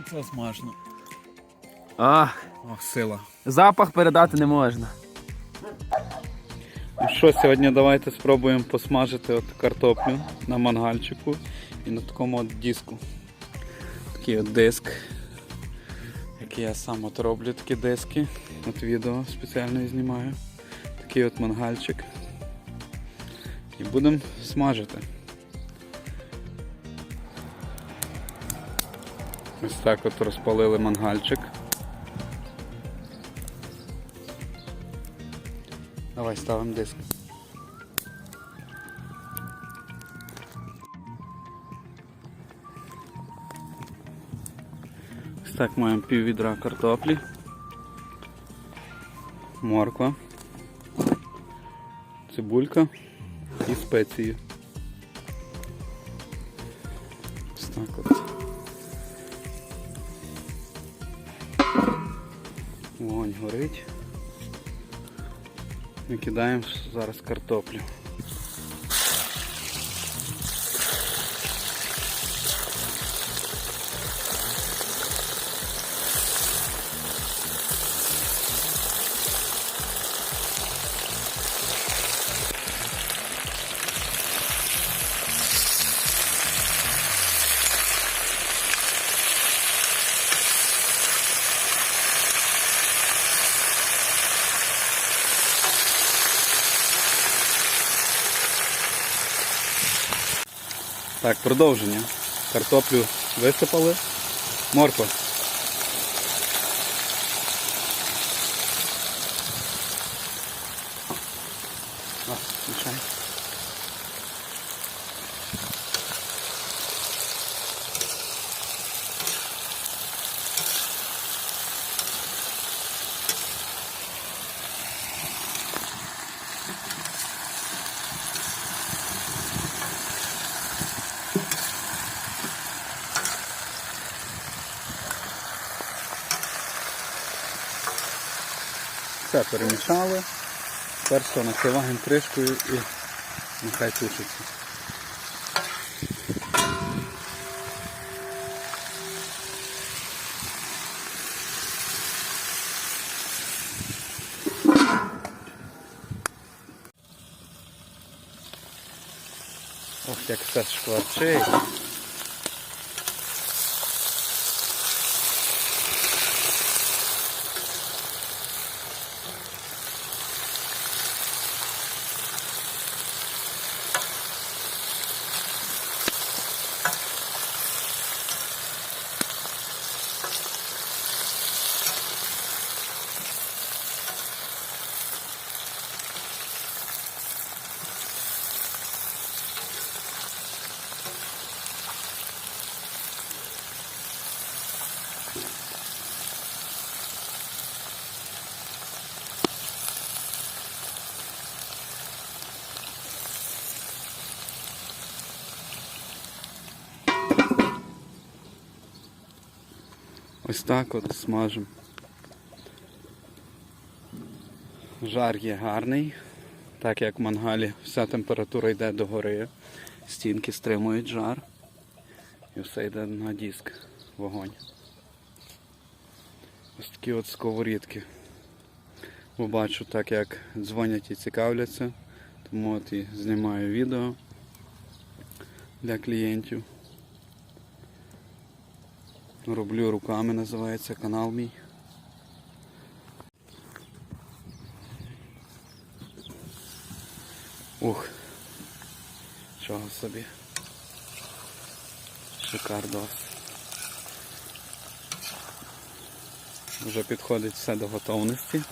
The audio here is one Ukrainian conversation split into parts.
Оце смачно. Ах, Ох, сила. запах передати не можна. Ну що, сьогодні давайте спробуємо посмажити от картоплю на мангальчику і на такому от диску. Такий от диск. Який я сам от роблю такі диски. От відео спеціально знімаю. Такий от мангальчик. І будемо смажити. Ось так от розпалили мангальчик. Давай ставимо диск. Ось так маємо пів відра картоплі, морква, цибулька і спеції. Ось так от. Вогонь горить. Викидаємо зараз картоплю. Так, продовження. Картоплю висипали. Морква. А, Все перемішали. Що, накриваємо кришкою і нехай тушиться. Ох, як все шкварчить. Ось так от смажимо. Жар є гарний, так як в мангалі вся температура йде до гори, стінки стримують жар і все йде на диск, вогонь. Ось такі от сковорідки. Бо бачу так як дзвонять і цікавляться, тому от і знімаю відео для клієнтів. Роблю руками, називається канал мій. Ух, чого собі. Шикардос. Вже підходить все до готовності.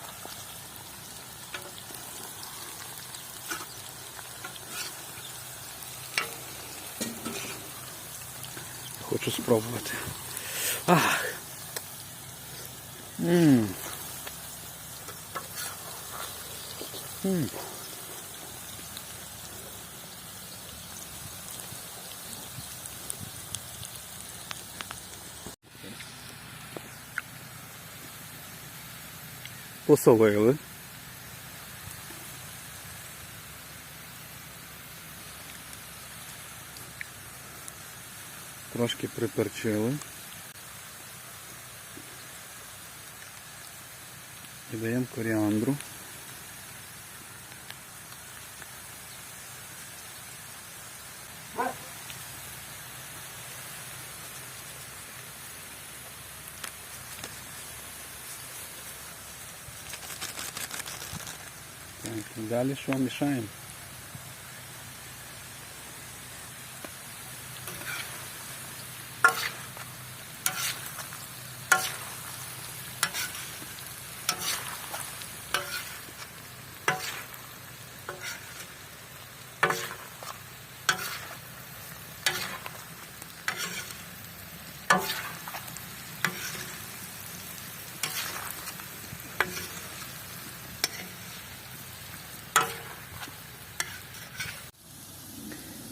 Хочу спробувати. Ах. Ммм. Ммм. Посолили. Трошки приперчили. Додаємо коріандру. Так, і далі що мішаємо?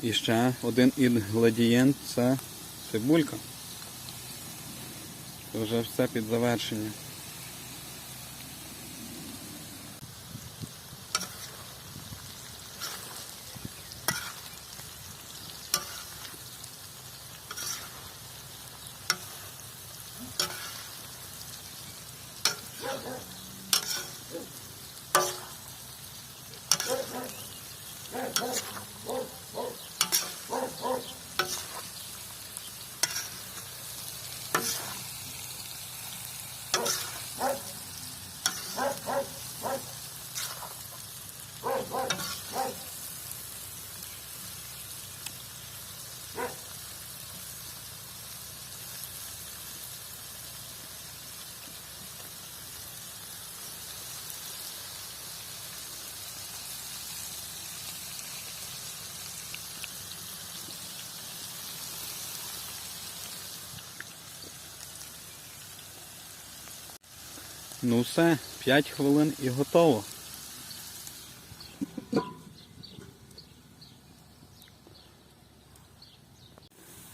І ще один інгредієнт це цибулька. Вже все під завершення. Ну все, 5 хвилин і готово.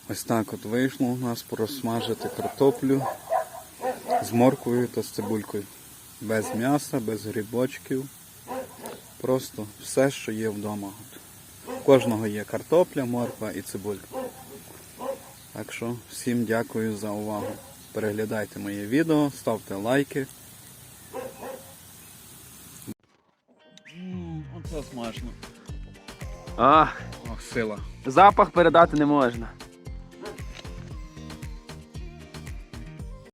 Ось так от вийшло у нас просмажити картоплю з морквою та з цибулькою. Без м'яса, без грибочків. Просто все, що є вдома. У кожного є картопля, морква і цибулька. Так що всім дякую за увагу. Переглядайте моє відео, ставте лайки. Смачно. Ах, Ох, сила. запах передати не можна.